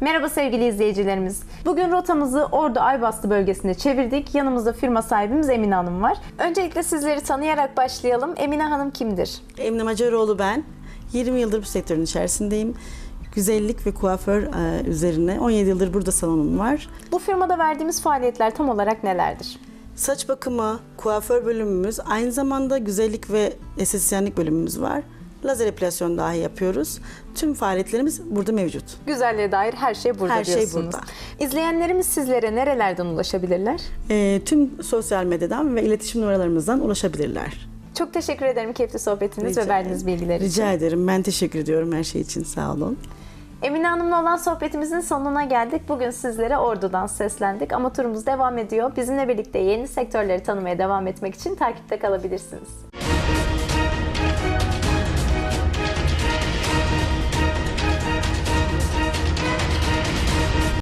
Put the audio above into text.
Merhaba sevgili izleyicilerimiz. Bugün rotamızı Ordu Aybastı bölgesine çevirdik. Yanımızda firma sahibimiz Emine Hanım var. Öncelikle sizleri tanıyarak başlayalım. Emine Hanım kimdir? Emine Macaroğlu ben. 20 yıldır bu sektörün içerisindeyim. Güzellik ve kuaför e, üzerine 17 yıldır burada salonum var. Bu firmada verdiğimiz faaliyetler tam olarak nelerdir? Saç bakımı, kuaför bölümümüz, aynı zamanda güzellik ve estetisyenlik bölümümüz var. Lazer epilasyon dahi yapıyoruz. Tüm faaliyetlerimiz burada mevcut. Güzelliğe dair her şey burada Her şey diyorsunuz. burada. İzleyenlerimiz sizlere nerelerden ulaşabilirler? E, tüm sosyal medyadan ve iletişim numaralarımızdan ulaşabilirler. Çok teşekkür ederim keyifli sohbetiniz Rica ve verdiğiniz bilgiler için. Rica ederim. Ben teşekkür ediyorum her şey için. Sağ olun. Emine Hanım'la olan sohbetimizin sonuna geldik. Bugün sizlere Ordu'dan seslendik ama turumuz devam ediyor. Bizimle birlikte yeni sektörleri tanımaya devam etmek için takipte kalabilirsiniz.